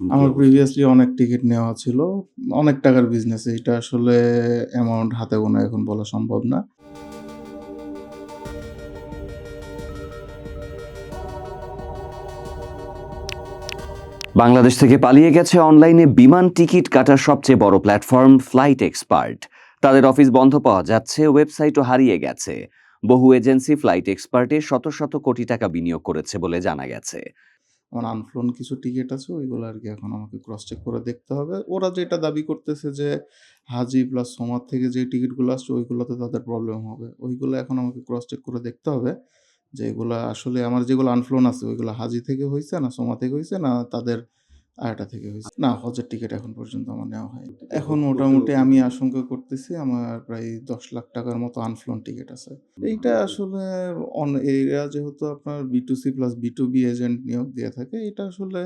আমার প্রিভিয়াসলি অনেক টিকিট নেওয়া ছিল। অনেক টাকার বিজনেস এইটা আসলে অ্যামাউন্ট হাতে গোনা এখন বলা সম্ভব না। বাংলাদেশ থেকে পালিয়ে গেছে অনলাইনে বিমান টিকিট কাটার সবচেয়ে বড় প্ল্যাটফর্ম ফ্লাইট এক্সপার্ট তাদের অফিস বন্ধ পাওয়া যাচ্ছে ওয়েবসাইটও হারিয়ে গেছে। বহু এজেন্সি ফ্লাইট এক্সপার্টে শত শত কোটি টাকা বিনিয়োগ করেছে বলে জানা গেছে। আমার আনফ্লোন কিছু টিকিট আছে ওইগুলো আর কি এখন আমাকে ক্রস চেক করে দেখতে হবে। ওরা যেটা দাবি করতেছে যে হাজি প্লাস সোমার থেকে যে টিকিটগুলো আসছে ওইগুলোতে তাদের প্রবলেম হবে। ওইগুলো এখন আমাকে ক্রস চেক করে দেখতে হবে যে এগুলো আসলে আমার যেগুলো আনফ্লোন আছে ওইগুলো হাজি থেকে হয়েছে না সোমা থেকে হয়েছে না তাদের আরেকটা থেকে হয়েছে না হজের টিকিট এখন পর্যন্ত আমার নেওয়া হয়নি। এখন মোটামুটি আমি আশঙ্কা করতেছি আমার প্রায় ১০ লাখ টাকার মতো আনফ্লোন টিকিট আছে। এইটা আসলে অন এরা যেহেতু আপনার B2C প্লাস B2B এজেন্ট নিয়োগ দিয়ে থাকে এটা আসলে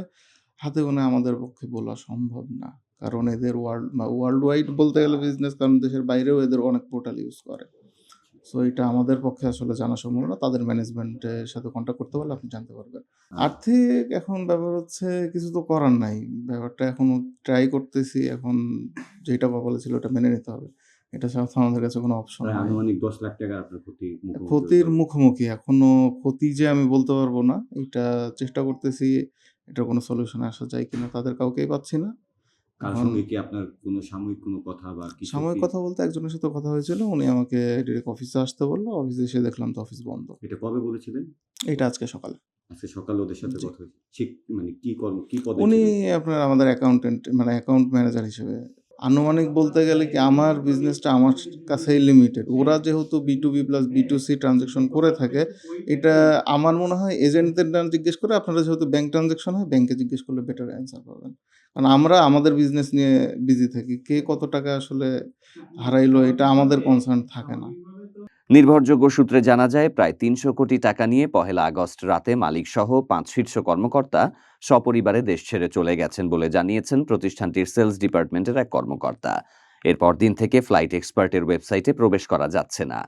হাতে গোনা আমাদের পক্ষে বলা সম্ভব না। কারণ এদের ওয়ার্ল্ড বা ওয়ার্লড ওয়াইড বলতে গেলে বিজনেস কারণ দেশের বাইরেও এদের অনেক পোর্টাল ইউজ করে। সো এটা আমাদের পক্ষে আসলে জানা সম্ভব না। তাদের ম্যানেজমেন্টের সাথে কনট্যাক্ট করতে পারলে আপনি জানতে পারবেন। আর্থিক এখন ব্যাপার হচ্ছে কিছু তো করার নাই। ব্যাপারটা এখনও ট্রাই করতেছি। এখন যেটা কপালে ছিল ওটা মেনে নিতে হবে। এটা ছাড়া আমাদের কাছে কোনো অপশন নাই। আনুমানিক ১০ লাখ টাকা আপনার ক্ষতি ক্ষতির মুখোমুখি। এখনও ক্ষতি যে আমি বলতে পারব না। এটা চেষ্টা করতেছি এটা কোনো সলিউশন আসা যায় কিনা তাদের কাউকেই পাচ্ছি না। কার সঙ্গে কি আপনার কোনো সাময়িক কোনো কথা বা কিছু সাময়িক কথা বলতে একজনের সাথে কথা হয়েছিল। উনি আমাকে ডিরেক্ট অফিসে আসতে বলল অফিসে এসে দেখলাম তো অফিস বন্ধ। এটা কবে বলেছিলেন? এটা আজকে সকালে। আজকে সকালে ওদের সাথে। কথা হয়েছে। ঠিক মানে কি কর্ম কি পদে উনি আপনার আমাদের অ্যাকাউন্টেন্ট মানে অ্যাকাউন্ট ম্যানেজার হিসেবে। আনুমানিক বলতে গেলে কি আমার বিজনেসটা আমার কাছেই লিমিটেড। ওরা যেহেতু B two B plus B two C transaction করে থাকে, এটা আমার মনে হয় এজেন্টদের জিজ্ঞেস করে আপনারা যেহেতু ব্যাংক ট্রানজ্যাকশন হয় ব্যাংকে জিজ্ঞেস করলে বেটার অ্যান্সার পাবেন। কারণ আমরা আমাদের বিজনেস নিয়ে বিজি থাকি। কে কত টাকা আসলে হারাইলো এটা আমাদের কনসার্ন থাকে না। নির্ভরযোগ্য সূত্রে জানা যায়, প্রায় তিনশো কোটি টাকা নিয়ে পহেলা আগস্ট রাতে মালিকসহ পাঁচ শীর্ষ কর্মকর্তা সপরিবারে দেশ ছেড়ে চলে গেছেন বলে জানিয়েছেন প্রতিষ্ঠানটির সেলস ডিপার্টমেন্টের এক কর্মকর্তা। এরপর দিন থেকে ফ্লাইট এক্সপার্টের ওয়েবসাইটে প্রবেশ করা যাচ্ছে না।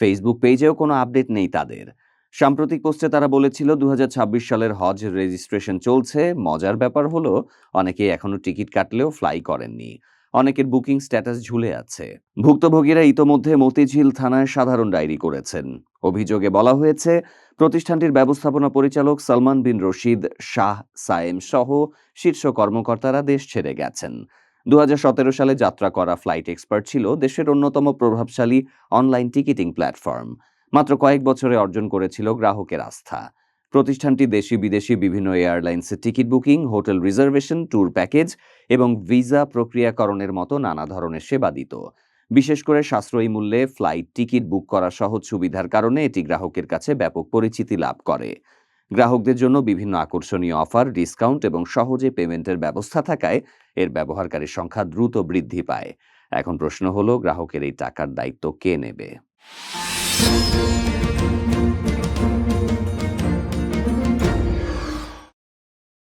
ফেসবুক পেজেও কোনো আপডেট নেই তাদের। সাম্প্রতিক পোস্টে তারা বলেছিল দু হাজার ছাব্বিশ সালের হজ রেজিস্ট্রেশন চলছে। মজার ব্যাপার হলো, অনেকেই এখনও টিকিট কাটলেও ফ্লাই করেননি। অনেকের বুকিং স্ট্যাটাস ঝুলে আছে। ভুক্তভোগীরা ইতোমধ্যে মতিঝিল থানায় সাধারণ ডায়েরি করেছেন। অভিযোগে বলা হয়েছে, প্রতিষ্ঠানটির ব্যবস্থাপনা পরিচালক সালমান বিন রশিদ, শাহ সায়েম সহ শীর্ষ কর্মকর্তারা দেশ ছেড়ে গেছেন। দু হাজার সতেরো সালে যাত্রা করা ফ্লাইট এক্সপার্ট ছিল দেশের অন্যতম প্রভাবশালী অনলাইন টিকিটিং প্ল্যাটফর্ম। মাত্র কয়েক বছরে অর্জন করেছিল গ্রাহকের আস্থা। প্রতিষ্ঠানটি দেশি বিদেশি বিভিন্ন এয়ারলাইন্সের ticket booking, hotel reservation, tour package এবং ভিসা প্রক্রিয়াকরণের মতো নানা ধরনের সেবা দিত। বিশেষ করে সাশ্রয়ী মূল্যে ফ্লাইট টিকিট বুক করা সহজ সুবিধার কারণে এটি গ্রাহকের কাছে ব্যাপক পরিচিতি লাভ করে। গ্রাহকদের জন্য বিভিন্ন আকর্ষণীয় অফার, ডিসকাউন্ট এবং সহজে পেমেন্টের ব্যবস্থা থাকায় এর ব্যবহারকারীর সংখ্যা দ্রুত বৃদ্ধি পায়। এখন প্রশ্ন হলো, গ্রাহকের এই টাকার দায়িত্ব কে নেবে?